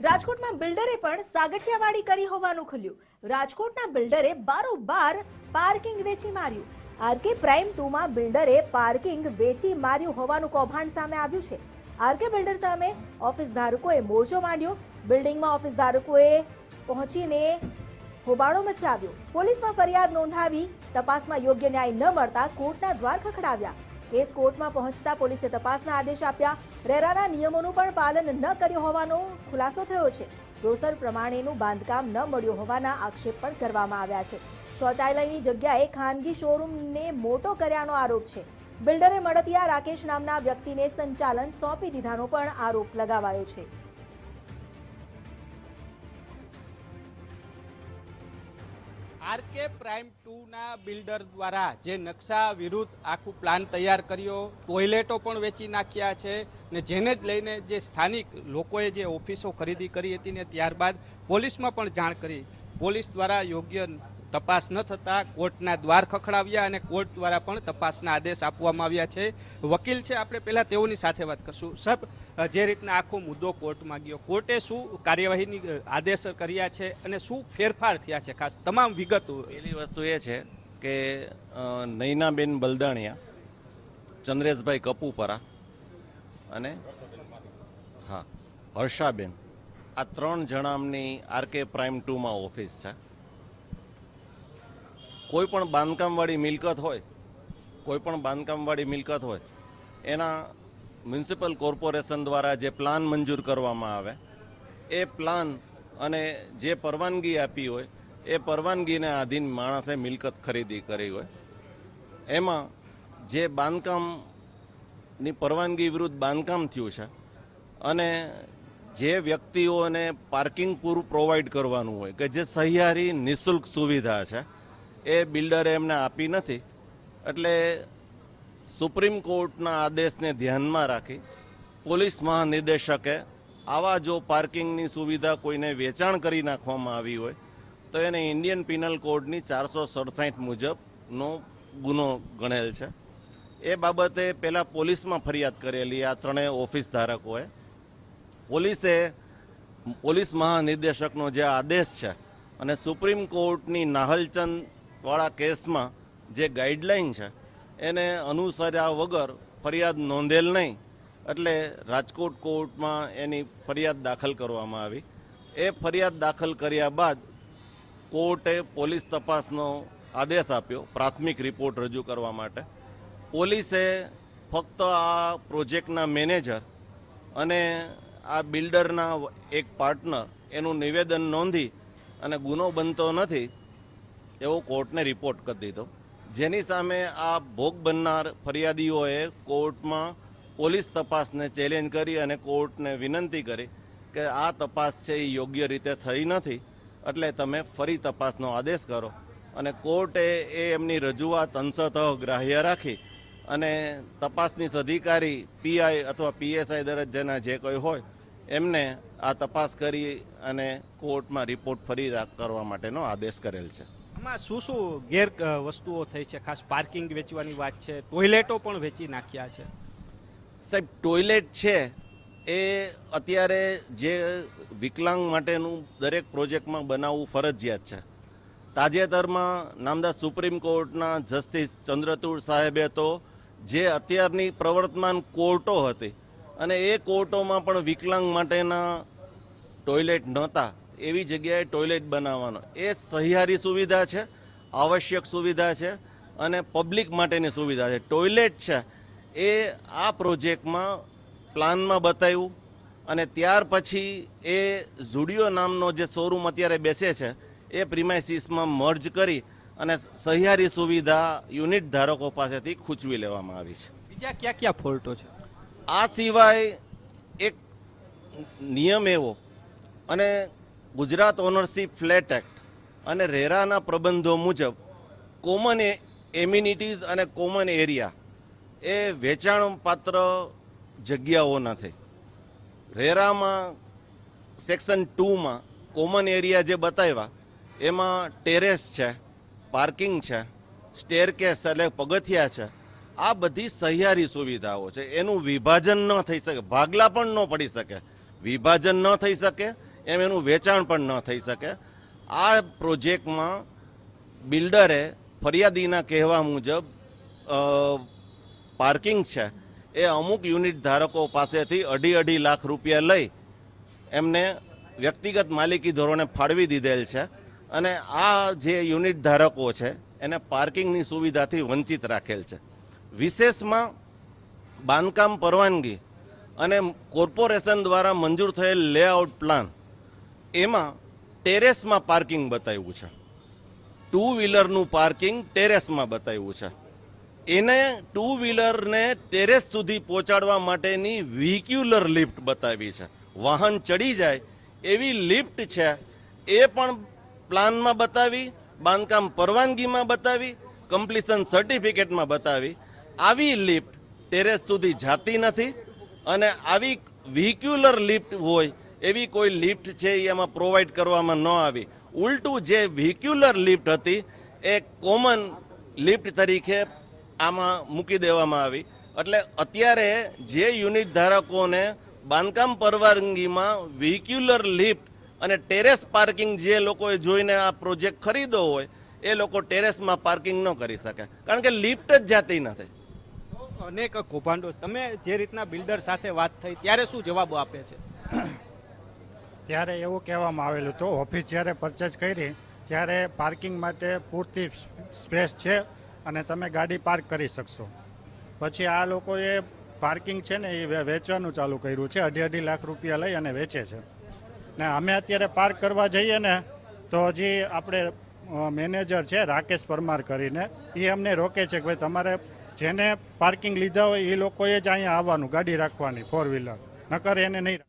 રાજકોટમાં બિલ્ડરે પણ સાગઠિયાવાડી કરી હોવાનું ખુલ્યું. રાજકોટના બિલ્ડરે બારોબાર પાર્કિંગ વેચી માર્યું. આરકે પ્રાઇમ ટુમાં બિલ્ડરે પાર્કિંગ વેચી માર્યું હોવાનું કૌભાંડ સામે આવ્યું છે. આરકે બિલ્ડર સામે ઓફિસ ધારકોએ મોરચો માંડ્યો. બિલ્ડિંગમાં ઓફિસ ધારકોએ પહોંચીને હોબાળો મચાવ્યો. પોલીસમાં ફરિયાદ નોંધાવી તપાસમાં યોગ્ય ન્યાય ન મળતા કોર્ટના દ્વાર ખખડાવ્યા. કેસ કોર્ટમાં પહોંચતા પોલીસે તપાસના આદેશ આપ્યા. રેરાના નિયમોનું પણ પાલન ન કર્યું હોવાનો ખુલાસો થયો છે. રોસર પ્રમાણેનું બાંધકામ ન મળ્યું હોવાના આક્ષેપ પણ કરવામાં આવ્યા છે. શૌચાલયની જગ્યાએ ખાનગી શોરૂમને મોટો કર્યાનો આરોપ છે. બિલ્ડરે મળતિયા રાકેશ નામના વ્યક્તિને સંચાલન સોંપી દીધાનો પણ આરોપ લગાવાયો છે. આરકે પ્રાઇમ ટુના બિલ્ડર દ્વારા જે નકશા વિરુદ્ધ આખું પ્લાન તૈયાર કર્યો, ટોયલેટો પણ વેચી નાખ્યા છે ને જેને જ લઈને જે સ્થાનિક લોકોએ જે ઓફિસો ખરીદી કરી હતી ને ત્યારબાદ પોલીસમાં પણ જાણ કરી. પોલીસ દ્વારા યોગ્ય તપાસ ન થતાં કોર્ટના દ્વાર ખખડાવ્યા અને કોર્ટ દ્વારા પણ તપાસના આદેશ આપવામાં આવ્યા છે. વકીલ છે, આપણે પહેલાં તેઓની સાથે વાત કરશું. સાહેબ જે રીતના આખો મુદ્દો કોર્ટમાં ગયો, કોર્ટે શું કાર્યવાહીની આદેશ કર્યા છે અને શું ફેરફાર થયા છે? ખાસ તમામ વિગતો. પહેલી વસ્તુ એ છે કે નૈનાબેન બલદાણિયા, ચંદ્રેશભાઈ કપુપરા અને, હા, હર્ષાબેન. આ ત્રણ જણામની આરકે પ્રાઇમ ટુમાં ઓફિસ છે. કોઈ પણ બાંધકામવાળી મિલકત હોય કોઈ પણ બાંધકામવાળી મિલકત હોય, એના મ્યુનિસિપલ કોર્પોરેશન દ્વારા જે પ્લાન મંજૂર કરવામાં આવે, એ પ્લાન અને જે પરવાનગી આપી હોય, એ પરવાનગીને આધીન માણસે મિલકત ખરીદી કરી હોય. એમાં જે બાંધકામની પરવાનગી વિરુદ્ધ બાંધકામ થયું છે અને જે વ્યક્તિઓને પાર્કિંગ પૂરું પ્રોવાઈડ કરવાનું હોય કે જે સહિયારી નિઃશુલ્ક સુવિધા છે એ બિલ્ડરે એમને આપી નથી. એટલે સુપ્રીમ કોર્ટના આદેશને ધ્યાનમાં રાખી પોલીસ મહાનિદેશકે આવા જો પાર્કિંગની સુવિધા કોઈને વેચાણ કરી નાખવામાં આવી હોય, તો એને ઇન્ડિયન પિનલ કોડની ચારસો સડસાઠ મુજબનો ગુનો ગણેલ છે. એ બાબતે પહેલાં પોલીસમાં ફરિયાદ કરેલી આ ત્રણેય ઓફિસ ધારકોએ. પોલીસે પોલીસ મહાનિર્દેશકનો જે આદેશ છે અને સુપ્રીમ કોર્ટની નાહલચંદ વાળા કેસમાં જે ગાઈડલાઈન છે, એને અનુસર્યા વગર ફરિયાદ નોંધેલ નહીં. એટલે રાજકોટ કોર્ટમાં એની ફરિયાદ દાખલ કરવામાં આવી. એ ફરિયાદ દાખલ કર્યા બાદ કોર્ટે પોલીસ તપાસનો આદેશ આપ્યો, પ્રાથમિક રિપોર્ટ રજૂ કરવા માટે. પોલીસે ફક્ત આ પ્રોજેક્ટના મેનેજર અને આ બિલ્ડરના એક પાર્ટનર એનું નિવેદન નોંધી અને ગુનો બનતો નથી. એવો કોર્ટને રિપોર્ટ કરી દીધો. જેની સામે આ ભોગ બનનાર ફરિયાદીઓએ કોર્ટમાં પોલીસ તપાસને ચેલેન્જ કરી અને કોર્ટને વિનંતી કરી કે આ તપાસ છે એ યોગ્ય રીતે થઈ નથી, એટલે તમે ફરી તપાસનો આદેશ કરો. અને કોર્ટે એ એમની રજૂઆત અંશતઃ ગ્રાહ્ય રાખી અને તપાસનીશ અધિકારી પીઆઈ અથવા પીએસઆઈ દરજ્જાના જે કોઈ હોય, એમને આ તપાસ કરી અને કોર્ટમાં રિપોર્ટ ફરી કરવા માટેનો આદેશ કરેલ છે. આમાં શું શું ગેર વસ્તુઓ થઈ છે? ખાસ પાર્કિંગ વેચવાની વાત છે, ટોયલેટો પણ વેચી નાખ્યા છે. સાહેબ, ટોયલેટ છે, એ અત્યારે જે વિકલાંગ માટેનું દરેક પ્રોજેક્ટમાં બનાવવું ફરજિયાત છે. તાજેતરમાં નામદાસ સુપ્રીમ કોર્ટના જસ્ટિસ ચંદ્રચૂડ સાહેબે તો જે અત્યારની પ્રવર્તમાન કોર્ટો હતી અને એ કોર્ટોમાં પણ વિકલાંગ માટેના ટોયલેટ નહોતા એવી જગ્યાએ ટોયલેટ બનાવવાનો. એ સહિયારી સુવિધા છે આવશ્યક સુવિધા છે અને પબ્લિક માટેની સુવિધા છે. ટોયલેટ છે એ આ પ્રોજેક્ટમાં પ્લાનમાં બતાવ્યું અને ત્યાર પછી એ ઝુડિયો નામનો જે શોરૂમ અત્યારે બેસે છે એ પ્રિમાઇસીસમાં મર્જ કરી અને સહિયારી સુવિધા યુનિટ ધારકો પાસેથી ખૂંચવી લેવામાં આવી છે. બીજા ક્યાં ક્યાં ફોલ્ટો છે? આ સિવાય એક નિયમ એવો અને ગુજરાત ઓનરશીપ ફ્લેટ એક્ટ અને રેરાના પ્રબંધો મુજબ કોમન એમ્યુનિટીઝ અને કોમન એરિયા એ વેચાણ પાત્ર જગ્યાઓ નથી રેરામાં સેક્શન ટુમાં કોમન એરિયા જે બતાવ્યા, એમાં ટેરેસ છે, પાર્કિંગ છે, સ્ટેરકેસ એટલે પગથિયા છે. આ બધી સહિયારી સુવિધાઓ છે. એનું વિભાજન ન થઈ શકે, ભાગલા પણ ન પડી શકે. વિભાજન ન થઈ શકે એમ એનું વેચાણ પણ ન થઈ શકે. આ પ્રોજેક્ટમાં બિલ્ડરે ફરિયાદીના કહેવા મુજબ પાર્કિંગ છે. એ અમુક યુનિટ ધારકો પાસેથી અઢી અઢી લાખ રૂપિયા લઈ એમને વ્યક્તિગત માલિકી ધોરણે ફાળવી દીધેલ છે અને આ જે યુનિટ ધારકો છે, એને પાર્કિંગની સુવિધાથી વંચિત રાખેલ છે. વિશેષમાં બાંધકામ પરવાનગી અને કોર્પોરેશન દ્વારા મંજૂર થયેલ લેઆઉટ પ્લાન એમાં ટેરેસમાં પાર્કિંગ બતાવ્યું છે. ટુ વ્હીલરનું પાર્કિંગ ટેરેસમાં બતાવ્યું છે. એને ટુ વ્હીલરને ટેરેસ સુધી પહોંચાડવા માટેની વ્હીક્યુલર લિફ્ટ બતાવી છે. વાહન ચડી જાય એવી લિફ્ટ છે, એ પણ પ્લાનમાં બતાવી, બાંધકામ પરવાનગીમાં બતાવી કમ્પ્લીશન સર્ટિફિકેટમાં બતાવી. આવી લિફ્ટ ટેરેસ સુધી જાતી નથી અને આવી વ્હીક્યુલર લિફ્ટ હોય એવી કોઈ લિફ્ટ છે એ એમાં પ્રોવાઈડ કરવામાં ન આવી. ઉલટું જે વ્હીક્યુલર લિફ્ટ હતી, એ કોમન લિફ્ટ તરીકે આમાં મૂકી દેવામાં આવી. એટલે અત્યારે જે યુનિટ ધારકોને બાંધકામ પરવાનગીમાં વ્હીક્યુલર લિફ્ટ અને ટેરેસ પાર્કિંગ જે લોકોએ જોઈને આ પ્રોજેક્ટ ખરીદો હોય, એ લોકો ટેરેસમાં પાર્કિંગ ન કરી શકે. કારણ કે લિફ્ટ જ જાતી નથી. અનેક કૌભાંડો. તમે જે રીતના બિલ્ડર સાથે વાત થઈ, ત્યારે શું જવાબો આપે છે? ત્યારે એવું કહેવામાં આવેલું હતું, ઓફિસ જ્યારે પરચેસ કરી, ત્યારે પાર્કિંગ માટે પૂરતી સ્પેસ છે અને તમે ગાડી પાર્ક કરી શકશો. પછી આ લોકોએ પાર્કિંગ છે ને એ વેચવાનું ચાલુ કર્યું છે, અઢી અઢી લાખ રૂપિયા લઈ અને વેચે છે. ને અમે અત્યારે પાર્ક કરવા જઈએ ને, તો હજી આપણે મેનેજર છે રાકેશ પરમાર કરીને, એ અમને રોકે છે કે ભાઈ તમારે જેને પાર્કિંગ લીધા હોય એ લોકોએ જ અહીંયા આવવાનું, ગાડી રાખવાની ફોર વ્હીલર નકર એને નહીં